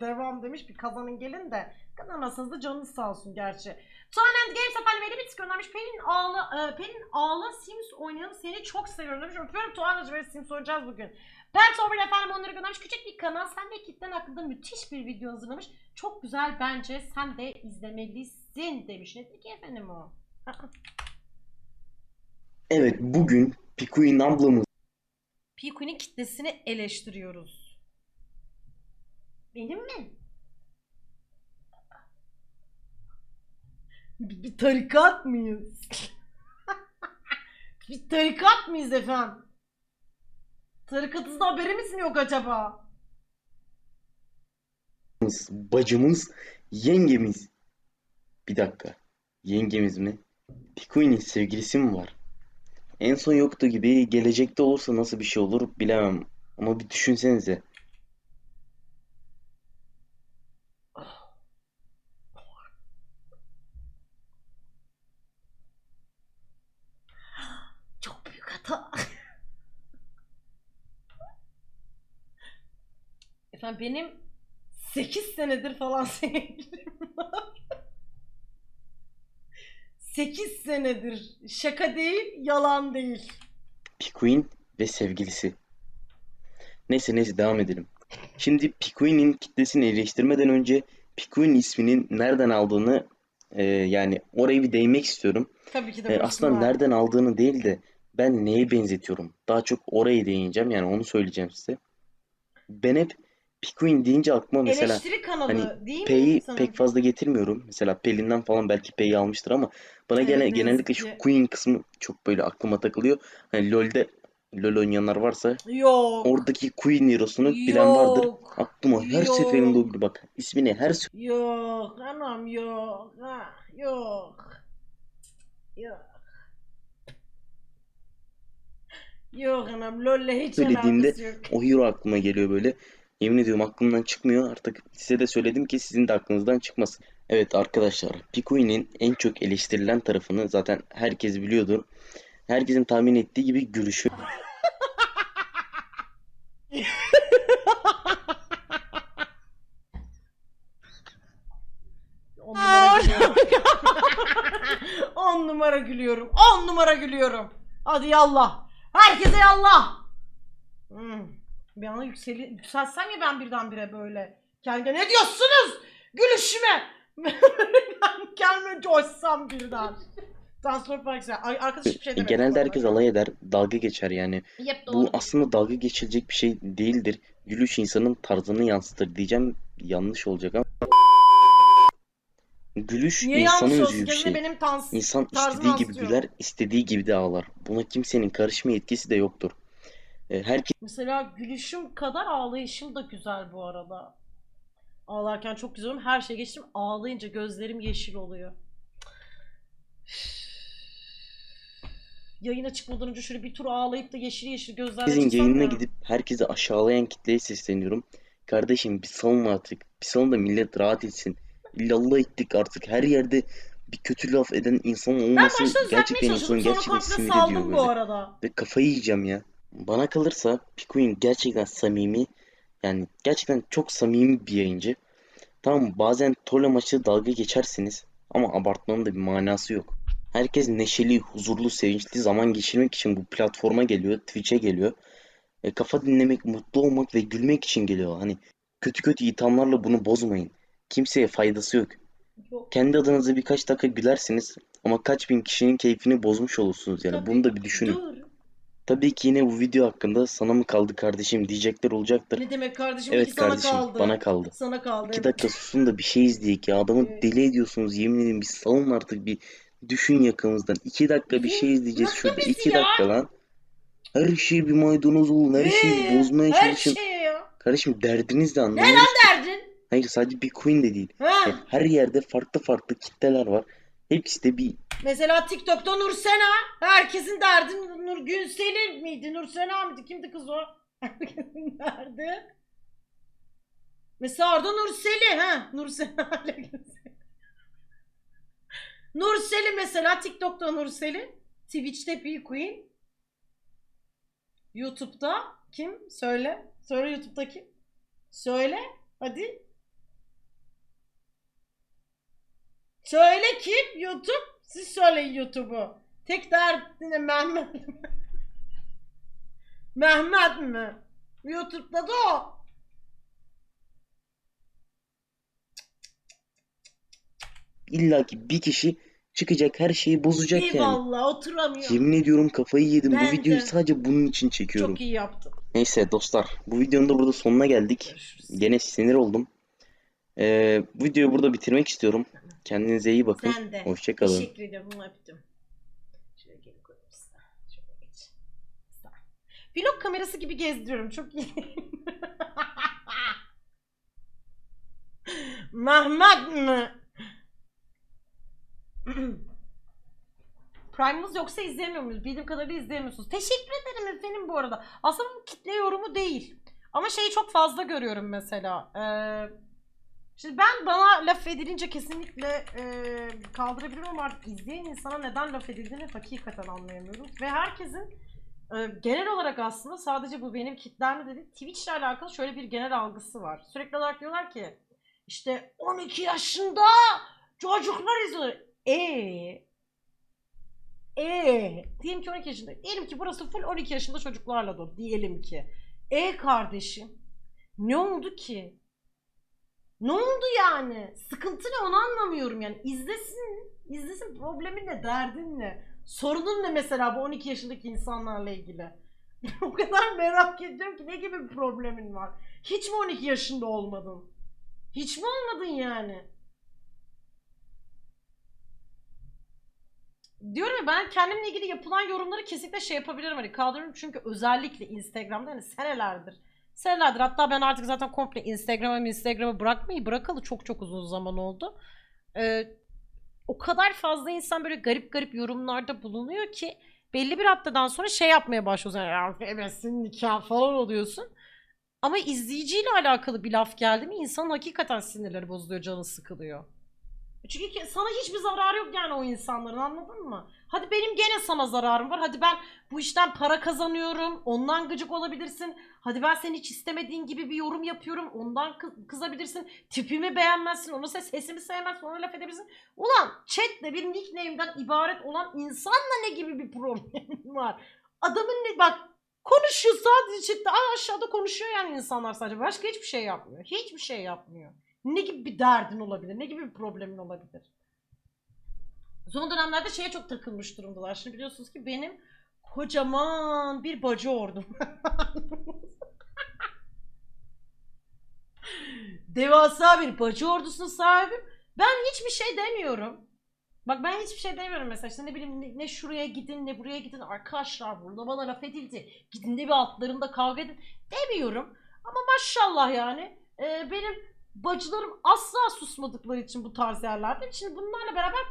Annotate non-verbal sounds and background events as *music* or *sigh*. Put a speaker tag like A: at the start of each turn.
A: Devam demiş bir kazanın gelin de. Kazanmasanız da canınız sağ olsun gerçi. Tuanen Games efendim beni bir göndermiş. Pelin Ağla, e, Pelin Ağla Sims oynayalım seni çok seviyorum demiş. Öpüyorum Tuana'cı ve Sims oynayacağız bugün. Ben Tobin efendim onları göndermiş. Küçük bir kanal. Sen de kitlen hakkında müthiş bir video hazırlamış. Çok güzel bence. Sen de izlemelisin demiş. Ne dedi ki efendim o?
B: Evet bugün Pikuin ablamız
A: Piku'nun kitlesini eleştiriyoruz. Benim mi? Bir, bir tarikat mıyız? *laughs* bir tarikat mıyız efendim? Tarikatınızda haberimiz mi yok acaba?
B: bacımız, yengemiz. Bir dakika. Yengemiz mi? Pikuin'in sevgilisi mi var? En son yoktu gibi gelecekte olursa nasıl bir şey olur bilemem. Ama bir düşünsenize.
A: Efendim benim 8 senedir falan *laughs* sevgilim var. 8 senedir. Şaka değil, yalan değil.
B: Pikuin ve sevgilisi. Neyse neyse devam edelim. Şimdi Pikuin'in kitlesini eleştirmeden önce Pikuin isminin nereden aldığını e, yani orayı bir değinmek istiyorum.
A: Tabii ki de
B: E, aslında
A: var.
B: nereden aldığını değil de ben neye benzetiyorum? Daha çok orayı değineceğim yani onu söyleyeceğim size. Ben hep Pikuin deyince aklıma mesela
A: Eleştiri kanalı
B: hani
A: değil mi
B: P'yi
A: sana?
B: pek fazla getirmiyorum. Mesela Pelin'den falan belki P'yi almıştır ama bana
A: Evet,
B: gene,
A: ne yazık
B: genellikle şu
A: ki.
B: Queen kısmı çok böyle aklıma takılıyor. Hani LoL'de LoL oynayanlar varsa
A: Yok.
B: oradaki Queen hero'sunu bilen vardır.
A: Yok.
B: Aklıma her
A: Yok.
B: seferinde o geliyor. Bak ismini her
A: Yok anam yok. Ha, yok. Yok. Yok anam LoL'le hiç
B: söylediğimde
A: alakası yok.
B: o hero aklıma geliyor böyle. Yemin ediyorum aklımdan çıkmıyor. Artık size de söyledim ki sizin de aklınızdan çıkmasın. Evet arkadaşlar, Pikuin'in en çok eleştirilen tarafını zaten herkes biliyordur. Herkesin tahmin ettiği gibi gülüşü.
A: On numara gülüyorum. *laughs* On numara gülüyorum. On numara gülüyorum. Hadi yallah. Herkese yallah. Hmm. Bir anda yükseli, yükselsem ya ben birdenbire böyle. Kendi ne diyorsunuz? Gülüşüme. ben kendime coşsam birden. Transfer Park güzel. Ay, Arkadaş hiçbir şey demedi.
B: Genelde herkes alay eder, dalga geçer yani.
A: Yep,
B: Bu aslında dalga geçilecek bir şey değildir. Gülüş insanın tarzını yansıtır diyeceğim. Yanlış olacak ama. Gülüş
A: Niye olsun?
B: özgü bir şey.
A: benim tans
B: İnsan istediği gibi
A: yansıtıyor.
B: güler, istediği gibi de ağlar. Buna kimsenin karışma yetkisi de yoktur. E, Herkes
A: Mesela gülüşüm kadar ağlayışım da güzel bu arada. Ağlarken çok güzel oluyorum. Her şey geçtim. Ağlayınca gözlerim yeşil oluyor. *sighs* Yayına çıkmadan önce şöyle bir tur ağlayıp da yeşil yeşil gözlerle
B: Herkesin
A: çıksam
B: yayınına
A: ya.
B: gidip herkesi aşağılayan kitleye sesleniyorum. Kardeşim bir salın artık. Bir salın da millet rahat etsin. İllallah ettik artık. Her yerde bir kötü laf eden insan
A: Ben
B: olması
A: başta düzeltmeye
B: gerçekten insanı
A: çalıştım. Sonra
B: gerçekten
A: komple
B: sinir ediyor
A: saldım bu
B: böyle.
A: arada.
B: Ve kafayı yiyeceğim ya. Bana kalırsa Pikuin gerçekten samimi. Yani gerçekten çok samimi bir yayıncı. Tamam bazen troll amaçlı dalga geçersiniz. Ama abartmanın da bir manası yok. Herkes neşeli, huzurlu, sevinçli zaman geçirmek için bu platforma geliyor, Twitch'e geliyor. E, kafa dinlemek, mutlu olmak ve gülmek için geliyor. Hani kötü kötü ithamlarla bunu bozmayın. Kimseye faydası yok.
A: Yok.
B: Kendi adınıza birkaç dakika gülersiniz ama kaç bin kişinin keyfini bozmuş olursunuz yani. Bunu da bir düşünün.
A: Dur.
B: Tabii ki yine bu video hakkında sana mı kaldı kardeşim diyecekler olacaktır.
A: Ne demek kardeşim?
B: Evet
A: sana
B: kardeşim
A: kaldı.
B: bana kaldı.
A: Sana kaldı.
B: İki
A: evet.
B: dakika susun da bir şey izleyek ya. Adamı
A: Evet.
B: deli ediyorsunuz yemin ederim. Bir salın artık bir düşün yakamızdan. İki dakika bir şey izleyeceğiz
A: Nasıl
B: şurada. İki
A: ya?
B: dakika lan. Her şeyi bir maydanoz olun. Her şeyi bozmaya
A: Her
B: çalışın.
A: şey ya.
B: Kardeşim derdiniz de
A: Ne
B: anlamıyoruz.
A: lan derdin?
B: Hayır sadece bir queen de değil.
A: Ha?
B: Her yerde farklı farklı kitleler var. Hepsi de bir
A: Mesela TikTok'ta Nursena. Herkesin derdi Nur Günsel'i miydi? Nursena mıydı? Kimdi kız o? *laughs* Herkesin derdi. Mesela orada Nurseli. Ha? Nursena *laughs* Nurseli mesela TikTok'ta Nurseli. Twitch'te P Queen. YouTube'da kim? Söyle. Söyle YouTube'da kim? Söyle. Hadi. Söyle kim? YouTube. Siz söyleyin YouTube'u. Tek derdine Mehmet mi? *laughs* Mehmet mi? YouTube'da da o.
B: İlla ki bir kişi çıkacak her şeyi bozacak yani.
A: Eyvallah oturamıyorum.
B: Yemin ediyorum kafayı yedim.
A: Ben
B: Bu videoyu
A: de.
B: sadece bunun için çekiyorum.
A: Çok iyi yaptın.
B: Neyse dostlar, bu videonun da burada sonuna geldik.
A: Görüşürüz.
B: Gene sinir oldum. Ee, bu videoyu burada bitirmek istiyorum. Kendinize iyi bakın.
A: Sen de.
B: Hoşçakalın.
A: Teşekkür ediyorum. Bunu öptüm. Şöyle geri koyayım size. Şöyle geç. Vlog kamerası gibi gezdiriyorum. Çok iyi. *laughs* Mehmet mi? *clears throat* Prime'ımız yoksa izleyemiyor muyuz? Bildiğim kadarıyla izleyemiyorsunuz. Teşekkür ederim efendim bu arada. Aslında bu kitle yorumu değil. Ama şeyi çok fazla görüyorum mesela. Ee, şimdi ben bana laf edilince kesinlikle e, kaldırabilirim ama artık izleyen insana neden laf edildiğini hakikaten anlayamıyorum. Ve herkesin e, genel olarak aslında sadece bu benim kitlemle de değil, Twitch ile alakalı şöyle bir genel algısı var. Sürekli olarak diyorlar ki işte 12 yaşında çocuklar izliyor. Eee ee, diyelim ki 12 yaşında. Diyelim ki burası full 12 yaşında çocuklarla dolu. Diyelim ki. E kardeşim. Ne oldu ki? Ne oldu yani? Sıkıntı ne onu anlamıyorum yani. İzlesin. İzlesin problemin ne? Derdin ne? Sorunun ne mesela bu 12 yaşındaki insanlarla ilgili? *laughs* o kadar merak ediyorum ki ne gibi bir problemin var? Hiç mi 12 yaşında olmadın? Hiç mi olmadın yani? Diyorum ya ben kendimle ilgili yapılan yorumları kesinlikle şey yapabilirim hani kaldırırım çünkü özellikle Instagram'da hani senelerdir senelerdir hatta ben artık zaten komple Instagram'ı Instagram'ı bırakmayı bırakalı çok çok uzun zaman oldu. Ee, o kadar fazla insan böyle garip garip yorumlarda bulunuyor ki belli bir haftadan sonra şey yapmaya başlıyorsun. Yani, ebesin nikah falan oluyorsun. Ama izleyiciyle alakalı bir laf geldi mi insanın hakikaten sinirleri bozuluyor, canı sıkılıyor. Çünkü sana hiçbir zararı yok yani o insanların anladın mı? Hadi benim gene sana zararım var. Hadi ben bu işten para kazanıyorum. Ondan gıcık olabilirsin. Hadi ben senin hiç istemediğin gibi bir yorum yapıyorum. Ondan kı- kızabilirsin. Tipimi beğenmezsin. Onu ses sesimi sevmezsin. Ona laf edebilirsin. Ulan chatle bir nickname'den ibaret olan insanla ne gibi bir problemin *laughs* var? Adamın ne bak konuşuyor sadece chatte Aa, aşağıda konuşuyor yani insanlar sadece. Başka hiçbir şey yapmıyor. Hiçbir şey yapmıyor. Ne gibi bir derdin olabilir? Ne gibi bir problemin olabilir? Son dönemlerde şeye çok takılmış durumdalar. Şimdi biliyorsunuz ki benim kocaman bir bacı ordum. *laughs* Devasa bir bacı ordusunun sahibim. Ben hiçbir şey demiyorum. Bak ben hiçbir şey demiyorum mesela işte ne bileyim ne, ne şuraya gidin ne buraya gidin arkadaşlar burada bana laf edildi. Gidin de bir altlarında kavga edin demiyorum. Ama maşallah yani e, benim bacılarım asla susmadıkları için bu tarz yerlerde. Şimdi bunlarla beraber